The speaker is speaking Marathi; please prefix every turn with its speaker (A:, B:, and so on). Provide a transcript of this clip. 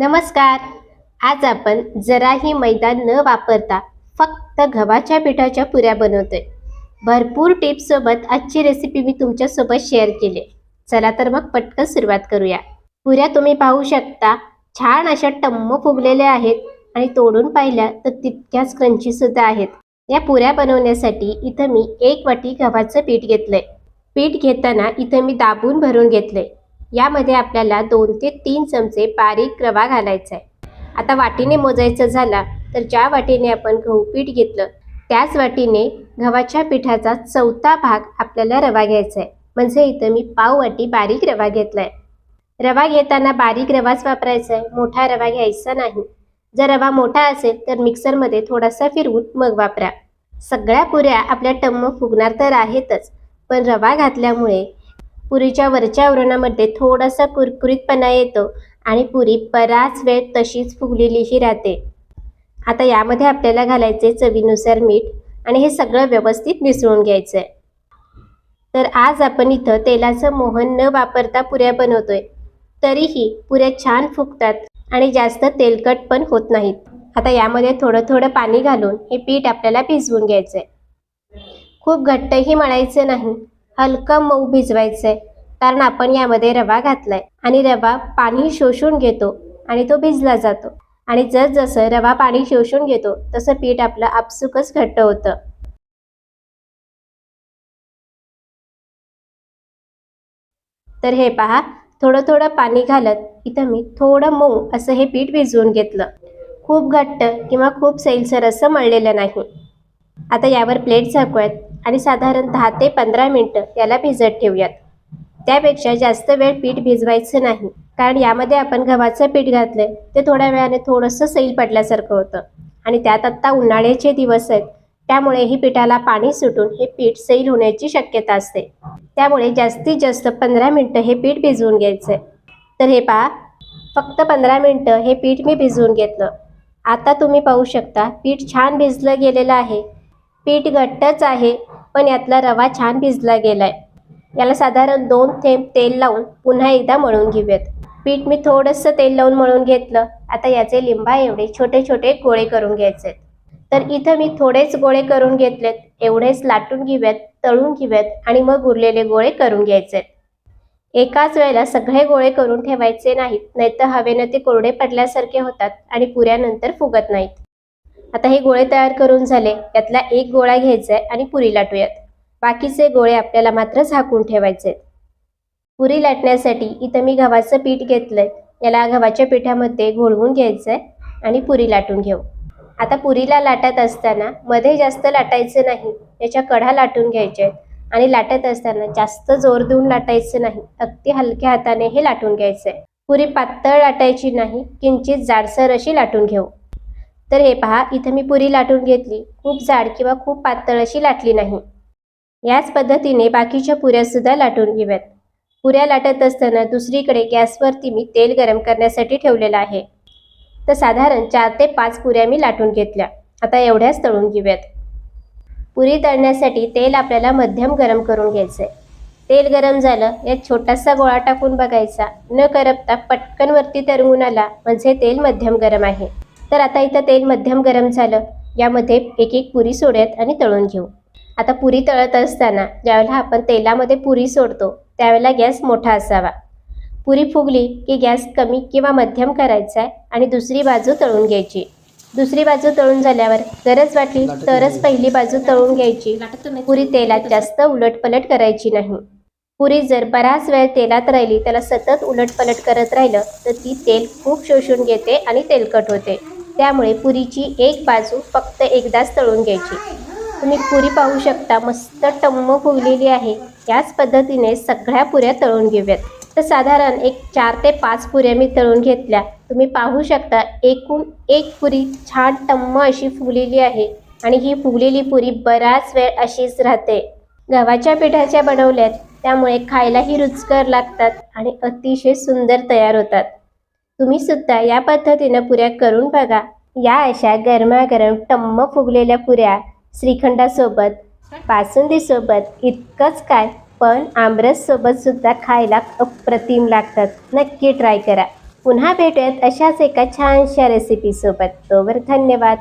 A: नमस्कार. आज आपण जराही मैदा न वापरता फक्त गव्हाच्या पिठाच्या पुऱ्या बनवतोय. भरपूर टिप्ससोबत आजची रेसिपी मी तुमच्यासोबत शेअर केली. चला तर मग पटकन सुरुवात करूया. पुऱ्या तुम्ही पाहू शकता छान अशा टम्म फुगलेल्या आहेत आणि तोडून पाहिल्या तर तितक्याच क्रंची सुद्धा आहेत. या पुऱ्या बनवण्यासाठी इथं मी एक वाटी गव्हाचं पीठ घेतलंय. पीठ घेताना इथं मी दाबून भरून घेतलंय. यामध्ये आपल्याला दोन ते तीन चमचे बारीक रवा घालायचा आहे. आता वाटीने मोजायचं झाला तर ज्या वाटीने आपण गहू पीठ घेतलं त्याच वाटीने गव्हाच्या पिठाचा चौथा भाग आपल्याला रवा घ्यायचा आहे. म्हणजे इथं मी पाव वाटी बारीक रवा घेतला आहे रवा घेताना बारीक रवाच वापरायचा आहे. मोठा रवा घ्यायचा नाही. जर रवा मोठा असेल तर मिक्सरमध्ये थोडासा फिरवून मग वापरा. सगळ्या पुऱ्या आपल्या टम्म फुगणार तर आहेतच पण रवा घातल्यामुळे पुरीच्या वरच्या आवरणामध्ये थोडासा कुरकुरीतपणा येतो आणि पुरी बराच वेळ तशीच फुगलेलीही राहते. आता यामध्ये आपल्याला घालायचे चवीनुसार मीठ आणि हे सगळं व्यवस्थित मिसळून घ्यायचं आहे तर आज आपण इथं तेलाचं मोहन न वापरता पुऱ्या बनवतोय. तरीही पुऱ्या छान फुगतात आणि जास्त तेलकट पण होत नाहीत. आता यामध्ये थोडं थोडं पाणी घालून हे पीठ आपल्याला भिजवून घ्यायचं आहे खूप घट्टही मळायचं नाही. हलकं मऊ भिजवायचं आहे कारण आपण यामध्ये रवा घातलाय. आणि रवा पाणी शोषून घेतो आणि तो भिजला जातो. आणि जसजसं रवा पाणी शोषून घेतो तसं पीठ आपलं आपसुकच घट्ट होतं. तर हे पहा थोडं थोडं पाणी घालत इथं मी थोडं मऊ असं हे पीठ भिजवून घेतलं. खूप घट्ट किंवा खूप सैलसर असं मळलेलं नाही. आता यावर प्लेट झाकूयात आणि साधारण दहा ते पंधरा मिनटं याला भिजत ठेवूयात. त्यापेक्षा जास्त वेळ पीठ भिजवायचं नाही. कारण यामध्ये आपण गव्हाचं पीठ घातलंय ते थोड्या वेळाने थोडंसं सैल पडल्यासारखं होतं. आणि त्यात आत्ता उन्हाळ्याचे दिवस आहेत. त्यामुळे ही पिठाला पाणी सुटून हे पीठ सैल होण्याची शक्यता असते. त्यामुळे जास्तीत जास्त पंधरा मिनटं हे पीठ भिजवून घ्यायचं आहे तर हे पहा फक्त पंधरा मिनटं हे पीठ मी भिजवून घेतलं. आता तुम्ही पाहू शकता पीठ छान भिजलं गेलेलं आहे. पीठ घट्टच आहे पण यातला रवा छान भिजला गेलाय. याला साधारण दोन थेंब तेल लावून पुन्हा एकदा मळून घेऊयात. पीठ मी थोडंसं तेल लावून मळून घेतलं. आता याचे लिंबा एवढे छोटे छोटे गोळे करून घ्यायचे तर इथं मी थोडेच गोळे करून घेतलेत. एवढेच लाटून घेऊयात तळून घेऊयात आणि मग उरलेले गोळे करून घ्यायचे एकाच वेळेला सगळे गोळे करून ठेवायचे नाहीत नाहीतर हवेनं ते कोरडे पडल्यासारखे होतात आणि पुऱ्यानंतर फुगत नाहीत. आता हे गोळे तयार करून झाले. यातला एक गोळा घ्यायचा आहे आणि पुरी लाटूयात. बाकीचे गोळे आपल्याला मात्र झाकून ठेवायचे. पुरी लाटण्यासाठी इथं मी गव्हाचं पीठ घेतलंय. याला गव्हाच्या पिठामध्ये घोळवून घ्यायचं आहे आणि पुरी लाटून घेऊ. आता पुरीला लाटत असताना मध्ये जास्त लाटायचं नाही. याच्या कढा लाटून घ्यायच्या आहेत. आणि लाटत असताना जास्त जोर देऊन लाटायचं नाही. अगदी हलक्या हाताने हे लाटून घ्यायचं आहे पुरी पातळ लाटायची नाही किंचित जाडसर अशी लाटून घेऊ. तर हे पहा इथं मी पुरी लाटून घेतली. खूप जाड किंवा खूप पातळ अशी लाटली नाही. याच पद्धतीने बाकीच्या पुऱ्यासुद्धा लाटून घेऊयात पुऱ्या लाटत असताना दुसरीकडे गॅसवरती मी तेल गरम करण्यासाठी ठेवलेलं आहे. तर साधारण चार ते पाच पुऱ्या मी लाटून घेतल्या. आता एवढ्याच तळून घेऊयात. पुरी तळण्यासाठी तेल आपल्याला मध्यम गरम करून घ्यायचं आहे तेल गरम झालं यात छोटासा गोळा टाकून बघायचा. न करपता पटकन वरती तरंगून आला म्हणजे तेल मध्यम गरम आहे. तर आता इथं तेल मध्यम गरम झालं. यामध्ये एक एक पुरी सोड्यात आणि तळून घेऊ. आता पुरी तळत असताना ज्यावेळेला आपण तेलामध्ये पुरी सोडतो त्यावेळेला गॅस मोठा असावा. पुरी फुगली की गॅस कमी किंवा मध्यम करायचा आहे आणि दुसरी बाजू तळून घ्यायची. दुसरी बाजू तळून झाल्यावर गरज वाटली तरच पहिली बाजू तळून घ्यायची. पुरी तेलात जास्त उलटपलट करायची नाही. पुरी जर बराच वेळ तेलात राहिली त्याला सतत उलटपलट करत राहिलं तर ती तेल खूप शोषून घेते आणि तेलकट होते. त्यामुळे पुरीची एक बाजू फक्त एकदाच तळून घ्यायची. तुम्ही पुरी पाहू शकता. मस्त टम्म फुगलेली आहे. याच पद्धतीने सगळ्या पुऱ्या तळून घेऊयात. तर साधारण एक चार ते पाच पुऱ्या मी तळून घेतल्या. तुम्ही पाहू शकता एकूण एक पुरी छान टम्म अशी फुगलेली आहे आणि ही फुगलेली पुरी बराच वेळ अशीच राहते. गव्हाच्या पिठाच्या बनवल्यात. त्यामुळे खायलाही रुचकर लागतात आणि अतिशय सुंदर तयार होतात. तुम्ही सुद्धा या पद्धतीनं पुऱ्या करून बघा. या अशा गरमागरम टम्म फुगलेल्या पुऱ्या श्रीखंडासोबत बासुंदीसोबत इतकंच काय पण आमरससोबत सुद्धा खायला अप्रतिम लागतात. नक्की ट्राय करा. पुन्हा भेटूयात अशाच एका छानशा रेसिपीसोबत तोवर धन्यवाद.